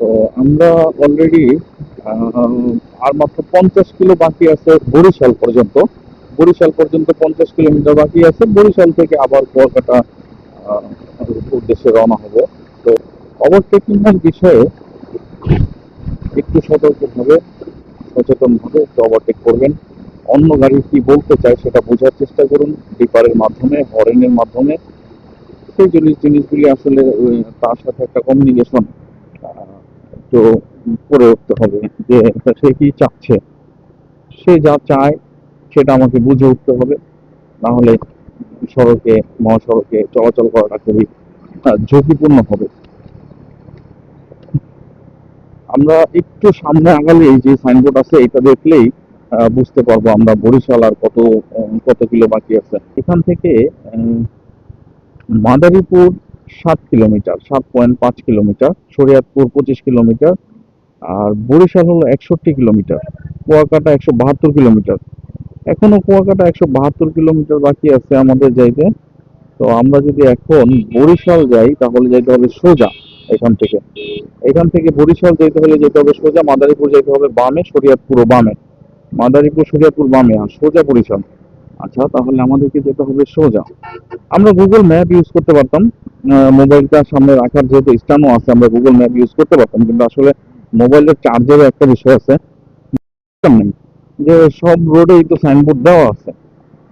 তো আমরা অলরেডি আর মাত্র পঞ্চাশ কিলো বাকি আছে বরিশাল পর্যন্ত। বরিশাল পর্যন্ত পঞ্চাশ কিলোমিটার বাকি আছে। বরিশাল থেকে আবার কুয়াকাটা উদ্দেশ্যে রওনা হবে। তো ওভারটেকিং এর বিষয়ে একটু সতর্কভাবে, সচেতনভাবে একটু ওভারটেক করবেন। অন্য গাড়ি কি বলতে চায় সেটা বোঝার চেষ্টা করুন। ডিপারের মাধ্যমে হরেনের মাধ্যমে। সেই জিনিস জিনিসগুলি আসলে তার সাথে একটা কমিউনিকেশন একটু করে উঠতে হবে যে সে কি চাচ্ছে। সে যা চায় সেটা আমাকে বুঝে উঠতে হবে। না হলে সড়কে, মহাসড়কে চলাচল করাটা খুবই ঝুঁকিপূর্ণ হবে। আমরা একটু সামনে আগালে এই যে সাইনবোর্ড আছে, এটা দেখলেই বুঝতে পারব আমরা বরিশাল আর কত কত কিলো বাকি আছে। এখান থেকে মাদারীপুর সাত কিলোমিটার, সাত পয়েন্ট পাঁচ কিলোমিটার, শরিয়াতপুর পঁচিশ কিলোমিটার, আর বরিশাল হলো একষট্টি কিলোমিটার, কুয়াকাটা একশো বাহাত্তর কিলোমিটার। এখনও কুয়াকাটা একশো বাহাত্তর কিলোমিটার বাকি আছে আমাদের যাইতে তো আমরা যদি এখন বরিশাল যাই, তাহলে যাইতে হবে সোজা এখান থেকে। এখান থেকে বরিশাল যেতে হলে যেতে হবে সোজা, মাদারীপুর যেতে হবে বামে শরিয়াতপুরও বামে। মাদারীপুর, শরিয়াতপুর, বামে, আর সোজা বরিশাল। আচ্ছা তাহলে আমাদেরকে যেতে হবে সোজা। আমরা গুগল ম্যাপ ইউজ করতে পারতাম। মোবাইলটা সামনে রাখার যেহেতু স্ট্যান্ডও আছে, আমরা গুগল ম্যাপ ইউজ করতে পারতাম, কিন্তু আসলে মোবাইলের চার্জেরও একটা বিষয় আছে। যে সব রোডেই তো সাইনবোর্ড দেওয়া আছে।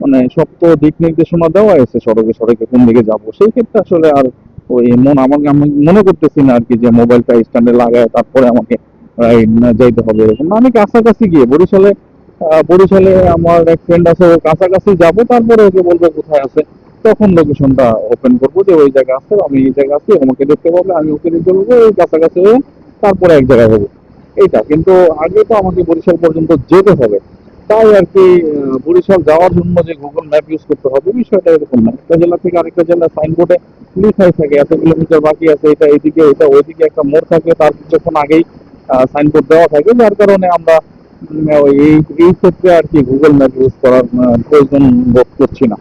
মানে সব তো দিক নির্দেশনা দেওয়া আছে, সড়কে সড়কে কোন দিকে যাব। সেই ক্ষেত্রে আসলে আর ওই মন আমাকে, আমি মনে করতেছি না আর কি যে মোবাইলটা স্ট্যান্ডে লাগায় তারপরে আমাকে রাইড যাইতে হবে এরকম। আমি কাছাকাছি গিয়ে বরিশালে বরিশালে আমার এক ফ্রেন্ড আছে, ও কাছাকাছি যাব, তারপরে ওকে বলব কোথায় আছে। তখন লোকেশনটা ওপেন করব যে ওই জায়গা আছে, আমি এই জায়গা আছি, আমাকে দেখতে পাবে, আমি ওকে দেখতে পাবো ওই কাছাকাছি হয়ে তারপরে এক জায়গায় হব। এইটা, কিন্তু আগে তো আমাকে বরিশাল পর্যন্ত যেতে হবে। তাই আর কি বরিশাল যাওয়ার জন্য যে গুগল ম্যাপ ইউজ করতে হবে, বিষয়টা এরকম না। একটা জেলা থেকে আরেকটা জেলা সাইনবোর্ডে লিখাই থাকে, এত কিলোমিটার বাকি আছে, এটা এইদিকে, এটা ওইদিকে একটা মোড় থাকে, তার কিছুক্ষণ আগেই সাইনবোর্ড দেওয়া থাকে, যার কারণে আমরা এই ক্ষেত্রে আর কি গুগল ম্যাপ ইউজ করার প্রয়োজন বোধ করছি না।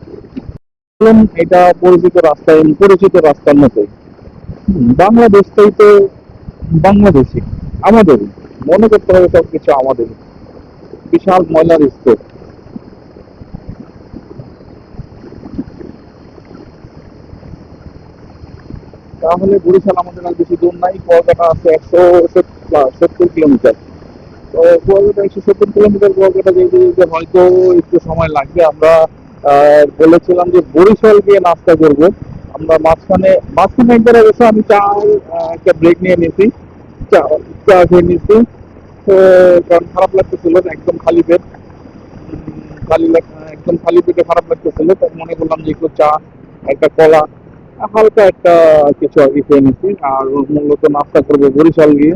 কারণ এটা পরিচিত রাস্তায় পরিচিত রাস্তার বাংলাদেশটাই তো বাংলাদেশি আমাদেরই। মনে করতে হবে সবকিছু আমাদেরই। বিশাল ময়লার তাহলে বরিশাল আমাদের আর বেশি দূর নাই কুয়াকাটা আছে একশো সত্তর কিলোমিটার। তো কুয়াকাটা একশো সত্তর কিলোমিটার কুয়াকাটা যেতে যেতে হয়তো একটু সময় লাগবে। আমরা বলেছিলাম যে বরিশাল গিয়ে নাস্তা করব। আমরা মাঝখানে মাঝখানে একবার অবশ্য আমি চা একটা ব্রেক নিয়ে নিয়েছি। চা খেয়ে নিয়েছি। তো কারণ খারাপ লাগতেছিল, একদম খালি পেট। খালি একদম খালি পেটে খারাপ লাগতেছিল। তাই মনে করলাম যে একটু চা, একটা কলা, হালকা একটা কিছু কি খেয়ে নিচ্ছি আর মূলত নাস্তা করব বরিশাল গিয়ে।